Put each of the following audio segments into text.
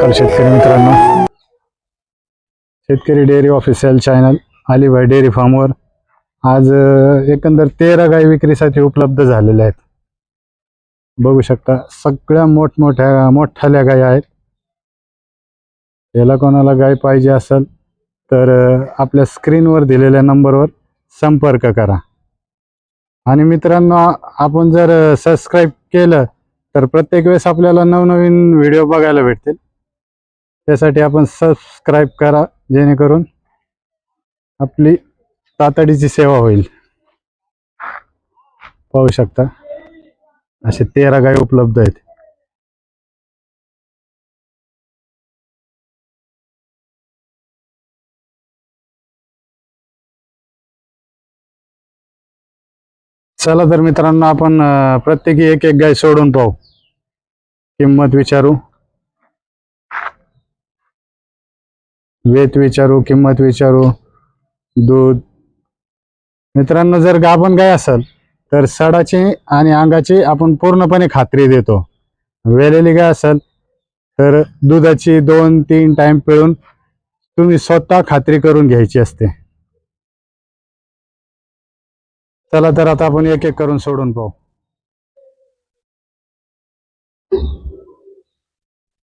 नमस्कार शेतकरी मित्रांनो. शेतकरी dairy official channel Alibai dairy फार्मवर. आज एकंदर तेरा गाय विक्रीसाठी उपलब्ध झालेल्या आहेत. बघू शकता सगळ्या मोठमोठ्या मोठ्याल्या गाय आहेत. याला कोणाला गाय पाहिजे असेल तर आपल्या स्क्रीनवर दिलेल्या नंबरवर संपर्क करा. आणि मित्रांनो आपण जर सबस्क्राईब केलं तर प्रत्येक वेळेस आपल्याला नवनवीन व्हिडिओ बघायला भेटतील. त्यासाठी आपण सबस्क्राईब करा जेणेकरून आपली तातडीची सेवा होईल. पाहू शकता. असे तेरा गाय उपलब्ध आहेत. चला तर मित्रांनो आपण प्रत्येकी एक एक गाय सोडून पाहू. किंमत विचारू. वेत विचारू किंमत विचारू दूध. मित्रांनो जर गाभण गाय असेल तर सडाची आणि अंगाची आपण पूर्णपणे खात्री देतो. वेलेली गाय असेल तर दुधाची दोन तीन टाइम पिळून तुम्ही स्वतः खात्री करून घ्यायची असते. चला तर आता आपण एक एक करून सोडून पाहू.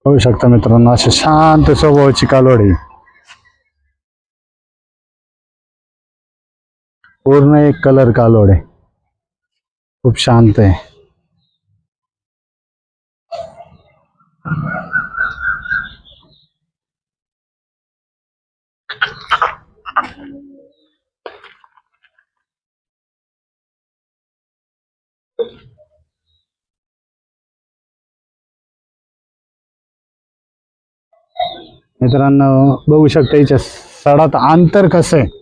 पाहू शकता मित्रांनो अशी शांत स्वभावाची कालवडी. पूर्ण एक कलर कालोड आहे. खूप शांत आहे. मित्रांनो बघू शकता याच्या सडात अंतर कसं आहे.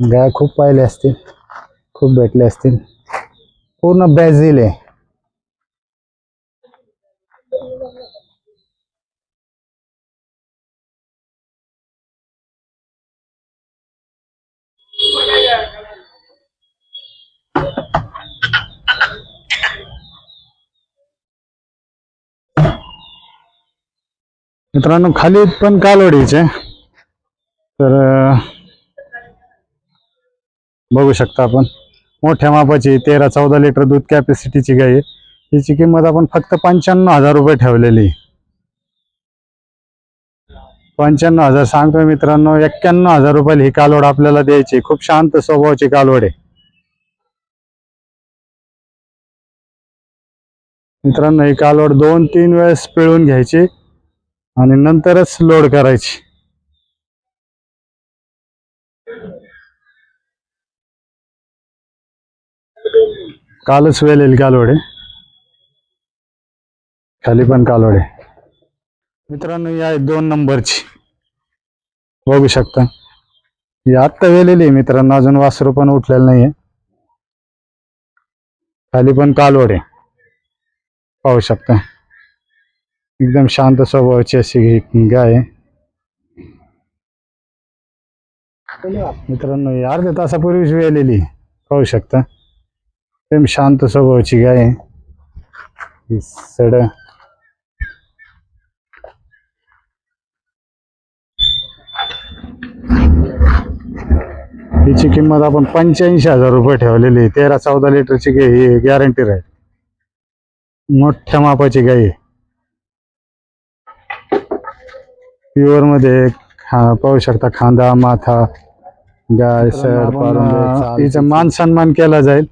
गाय खूप पाहिले असतील. खूप भेटले असतील. पूर्ण ब्रॅझिल आहे. मित्रांनो खाली पण कालवडीचे. तर बघू शकता आपण. मोठ्या मापाची तेरा चौदा लिटर दूध कॅपॅसिटीची गाय आहे. हिची किंमत आपण फक्त पंच्याण्णव हजार रुपये ठेवलेली आहे. पंच्याण्णव हजार सांगतोय मित्रांनो एक्क्याण्णव हजार रुपयाला ही कालवड आपल्याला द्यायची खूप शांत स्वभावाची कालवड आहे. मित्रांनो ही कालवड दोन तीन वेळेस पिळून घ्यायची आणि नंतरच लोड करायची. कालच वेलेल कालवडे. खाली पण कालवडे. मित्रांनो या दोन नंबरची. बघू शकता. ही आत्ता वेलेली आहे मित्रांनो अजून वासरू पण उठलेलं नाहीये. खाली पण कालवडे. पाहू शकता. एकदम शांत स्वभावाची अशी ही गाय मित्रांनो ही अर्ध्या तासापूर्वीच वेलेली आहे. पाहू शकता. एकदम शांत स्वभावाची गाय ही सड. हिची किंमत आपण पंच्याऐंशी हजार रुपये ठेवलेली आहे. तेरा चौदा लिटरची गाय ही गॅरंटी राहील. मोठ्या मापाची गाय प्युअरमध्ये खा पाहू शकता खांदा माथा गाय सड तिचा. मान सन्मान केला जाईल.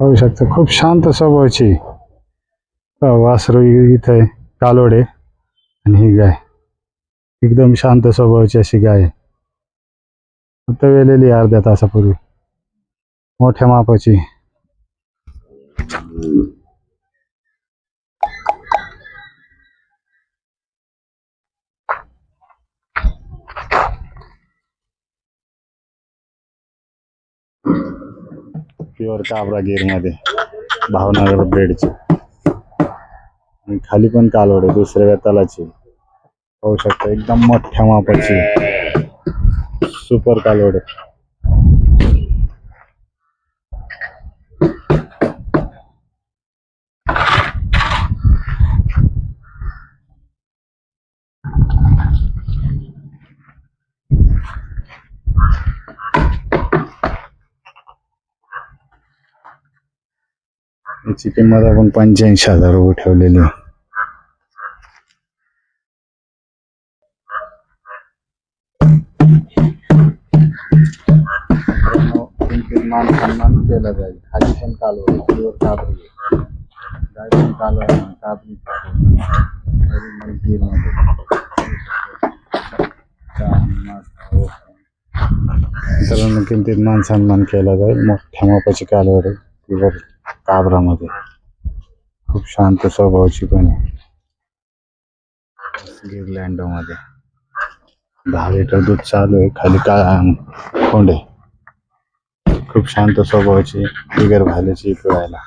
पाहू शकता खूप शांत स्वभावाची. वासरू इथे आहे, आणि ही गाय. एकदम शांत स्वभावाची अशी गाय. आहे वेलेली आहे अर्ध्या तासापूर्वी. मोठ्या मापाची. प्युअर काबरा मध्ये भावनगर ब्रेडची. आणि खाली पण कालवड आहे दुसऱ्या वेतालाची पाहू शकता एकदम मोठ्या मापाची. सुपर कालवड. आहे याची किंमत आपण पंच्याऐंशी हजार रुपये ठेवलेली. आहे मान सन्मान केला जाईल खाली पण कालवड खालीवर काबरी गाय पण कालवड आहे, काबरी मित्रांनो किमतीत मान सन्मान केला जाईल. मोठ्या मापाची कालवड आहे ती काबरामध्ये. खूप शांत स्वभावाची पण आहे. गिरलँडोमध्ये. दहा लिटर दूध चालू आहे खाली का कोंडे. खूप शांत स्वभावाची बिगर भाल्याची पिळायला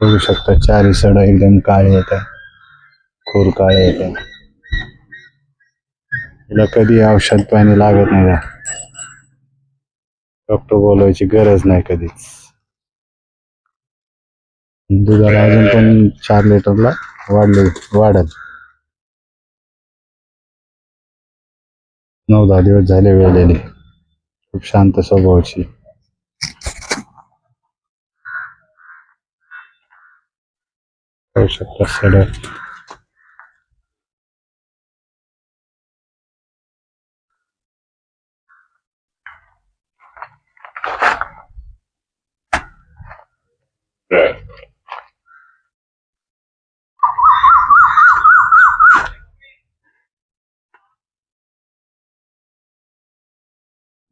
बघू शकता चारी सड एकदम काळे येत आहे खूर काळे येत आहे तिला कधी औषध पाणी लागत नाही डॉक्टर बोलवायची गरज नाही कधीच. दुधाला अजून पण चार लिटरला वाढले वाढल. नऊ दहा दिवस झाले वेळेले खूप शांत स्वभावाची. पाहू शकता सडक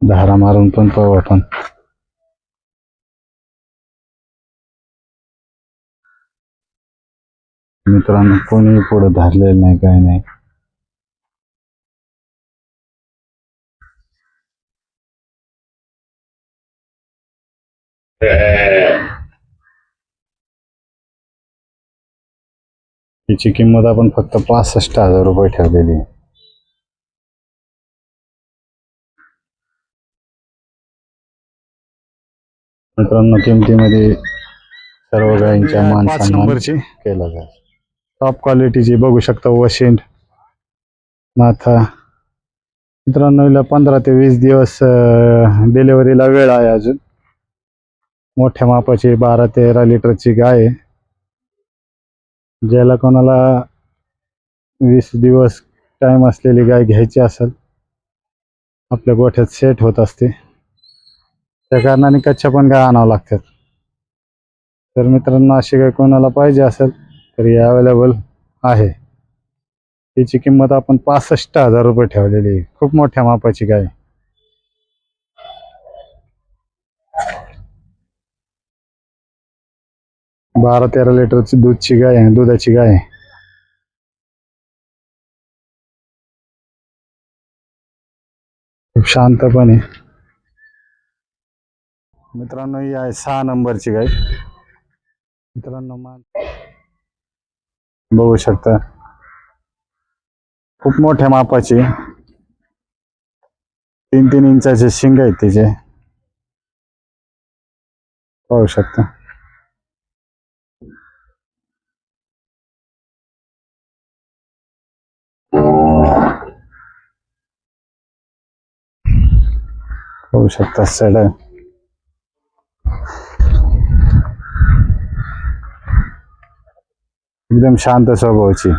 धारा मारून पण पाहू आपण. मित्रांनो कोणी पुढे धरलेलं नाही काय नाही. हिची किंमत आपण फक्त पासष्ट हजार रुपये ठेवलेली आहे. मित्रांनो किमतीमध्ये सर्व गायींच्या मान सन्मान केला जाईल. टॉप क्वालिटीची बघू शकता वशिंड माथा. मित्रांनो हिला पंधरा ते वीस दिवस डिलिव्हरीला वेळ आहे अजून. मोठ्या मापाची बारा तेरा लिटरची गाय आहे. ज्याला कोणाला वीस दिवस टाईम असलेली गाय घ्यायची असेल आपल्या गोठ्यात सेट होत असते. त्या कारणाने कच्च्या पण गाय आणावं लागतात. तर मित्रांनो अशी गाय कोणाला पाहिजे असेल तर ही अवेलेबल आहे. तिची किंमत आपण पासष्ट हजार रुपये ठेवलेली आहे. खूप मोठ्या मापाची गाय बारा तेरा लिटरची दूधची गाय आहे दुधाची गाय आहे. खूप शांतपणे. मित्रांनो ही आहे सहा नंबरची गाय. मित्रांनो मान बघू शकता. खूप मोठ्या मापाची. तीन तीन इंचाचे शिंग आहेत तिचे. पाहू शकता. पाहू शकता सडन एकदम शांत स्वभावाची.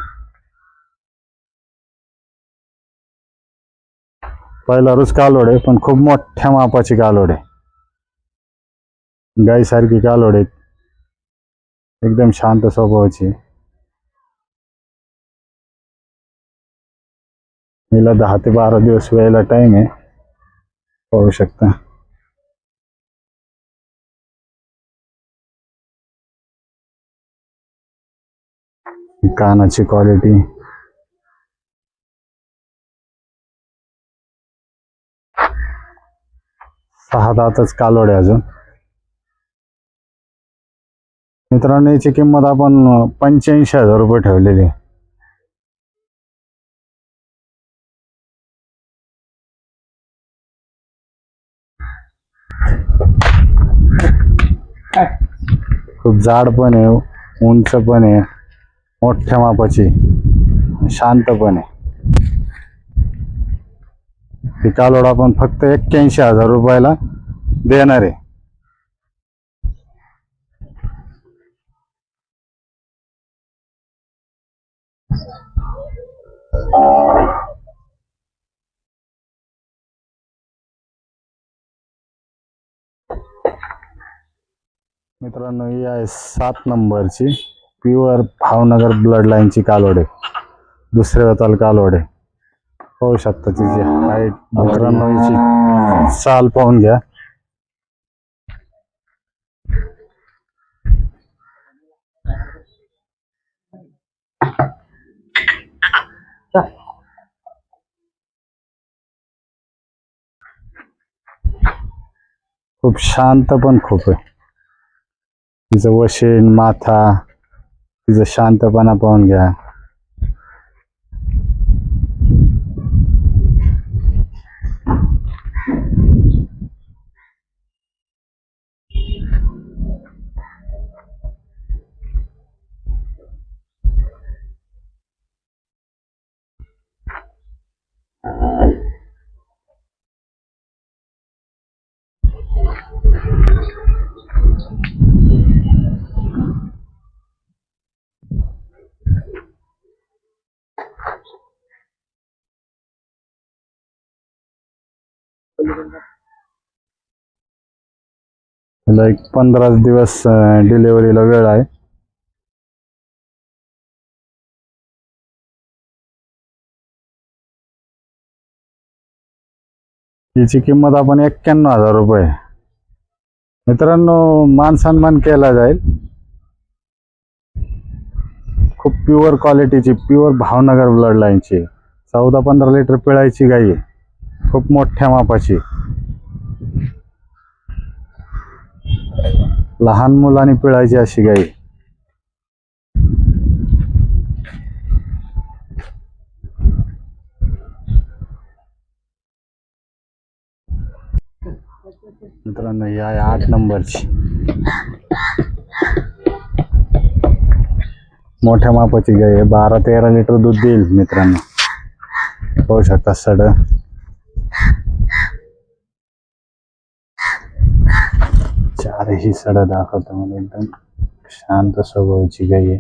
पहिला रोज कालोड आहे पण खूप मोठ्या मापाची कालोड आहे गाईसारखी कालोड आहे एकदम शांत स्वभावाची. हिला दहा ते बारा दिवस वेळेला टाइम आहे. पाहू शकता. कानाची क्वालिटी सहा दातच कालोडे अजून. मित्रांनो याची किंमत आपण पंच्याऐंशी हजार रुपये ठेवलेली आहे. खूप जाड पण आहे उंच पण आहे मोठ्या मापाची शांत पण आहे. ही कालोड आपण फक्त एक्क्याऐंशी हजार रुपयाला देणार आहे. मित्रांनो ही आहे सात नंबरची प्युअर भावनगर ब्लड लाईनची कालोडे दुसऱ्या वेताल कालोडे पाहू शकता तिची हाईट मित्रांनो हिची चाल पाहून घ्या. खूप शांत पण खूप आहे. तिचं वशीन माथा तिचं शांतपणा पाहून घ्या. त्याला एक पंधरा दिवस डिलेवरीला वेळ आहे. याची किंमत आपण एक्क्याण्णव हजार रुपये मित्रांनो मान सन्मान केला जाईल. खूप प्युअर क्वालिटीची प्युअर भावनगर ब्लड लाईनची चौदा पंधरा लिटर पिळायची गाई आहे. खूप मोठ्या मापाची. लहान मुलांनी पिळायची अशी गाई. मित्रांनो या आहे आठ नंबरची. मोठ्या मापाची गाय आहे. बारा तेरा लिटर दूध देईल मित्रांनो. पाहू शकता सड. चारही सड दाखवतो मला एकदम शांत स्वभावाची गाई आहे.